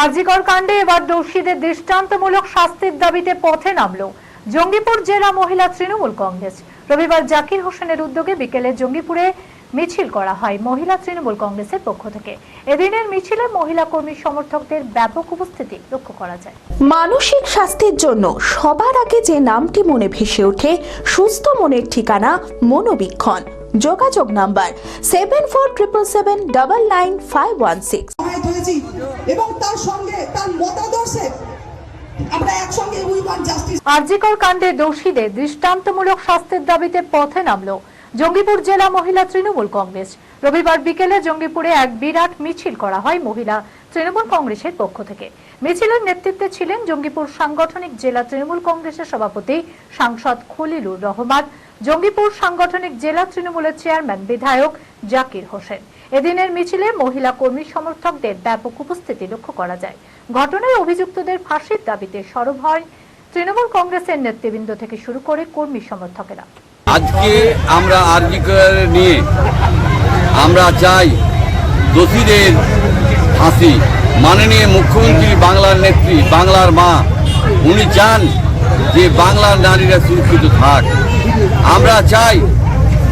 আরজিকর কাণ্ডে এবার দোষীদের দৃষ্টান্তমূলক শাস্তির দাবিতে পথে নামল জঙ্গিপুর জেলা মহিলা তৃণমূল কংগ্রেস। রবিবার জাকির হোসেনের উদ্যোগে বিকেলে জঙ্গিপুরে মিছিল করা হয় মহিলা তৃণমূল কংগ্রেসের পক্ষ থেকে। এদিনের মিছিলে মহিলা কর্মী সমর্থকদের ব্যাপক উপস্থিতি লক্ষ্য করা যায়। মানসিক স্বাস্থ্যের জন্য সবার আগে যে নামটি মনে ভেসে ওঠে সুস্থ মনের ঠিকানা মনোবীক্ষণ। যোগাযোগ number seven four triple seven double nine five one six এবং তার সঙ্গে তার মতাদর্শে আরজিকর কাণ্ডে দোষীদের দৃষ্টান্তমূলক শাস্তির দাবিতে পথে নামল জঙ্গিপুর জেলা মহিলা তৃণমূল কংগ্রেস। রবিবার বিকেলে জঙ্গিপুরে এক বিরাট মিছিল করা হয় মহিলা তৃণমূল কংগ্রেসের পক্ষ থেকে। মিছিলের নেতৃত্বে ছিলেন জঙ্গিপুর সাংগঠনিক জেলা তৃণমূল কংগ্রেসের সভাপতি সাংসদ খলিলুর রহমান। জঙ্গিপুর সাংগঠনিক জেলা তৃণমূলের চেয়ারম্যান বিধায়ক জাকির হোসেন। এদিনের মিছিলে মহিলা কর্মী সমর্থকদের ব্যাপক উপস্থিতি লক্ষ্য করা যায়। ঘটনায় অভিযুক্তদের ফাঁসির দাবিতে সরব হয় তৃণমূল কংগ্রেসের নেতৃবৃন্দ থেকে শুরু করে কর্মী সমর্থকেরা। আজকে আমরা আরজিকর নিয়ে আমরা চাই দোষীদের ফাঁসি। মাননীয় মুখ্যমন্ত্রী বাংলার নেত্রী, বাংলার মা, উনি চান যে বাংলার নারীরা সুরক্ষিত থাক। আমরা চাই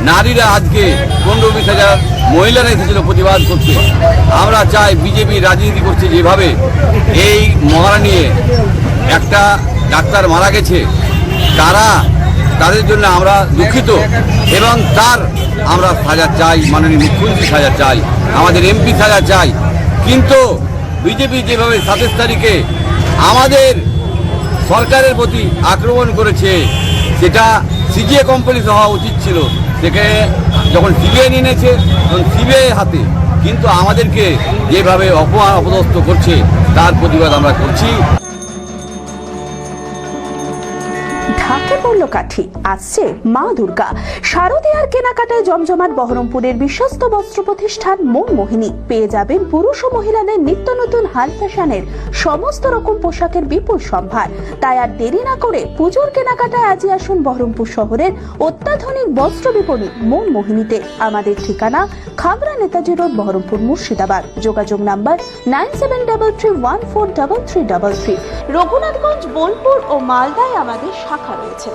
নারীরা আজকে পনেরো বিশ হাজার মহিলারা এসেছিল প্রতিবাদ করতে। আমরা চাই বিজেপি রাজনীতি করছে যেভাবে। এই মহারা নিয়ে একটা ডাক্তার মারা গেছে। তারা তাদের জন্য আমরা দুঃখিত এবং তার আমরা সাজা চাই, মাননীয় মুখ্যমন্ত্রী সাজা চাই, আমাদের এমপি সাজা চাই। কিন্তু বিজেপি যেভাবে সাতাশ তারিখে আমাদের সরকারের প্রতি আক্রমণ করেছে, সেটা সিজিএ কোম্পানি হওয়া উচিত ছিল সেখানে যখন সিবিআই নিয়ে নিয়েছে, তখন সিবিআই হাতে। কিন্তু আমাদেরকে যেভাবে অপমান অপদস্থ করছে, তার প্রতিবাদ আমরা করছি। ঢাকে পড়ল কাঠি, আসছে মা দুর্গা। শারদীয়ার কেনাকাটায় জমজমাট বহরমপুরের বিশ্বস্ত বস্ত্র প্রতিষ্ঠান মন মোহিনী পেয়ে যাবেন পুরুষ ও মহিলাদের নিত্য নতুন হাল ফ্যাশনের সমস্ত রকম পোশাকের বিপুল সম্ভার। তাই আর দেরি না করে পুজোর কেনাকাটায় আজই আসুন বহরমপুর শহরের অত্যাধুনিক বস্ত্র বিপণী মন মোহিনীতে আমাদের ঠিকানা খাগড়া নেতাজি রোড, বহরমপুর, মুর্শিদাবাদ। যোগাযোগ number nine seven double three one four double three double three. Raghunathganj, Bolpur ও মালদায় আমাদের শাখা রয়েছে।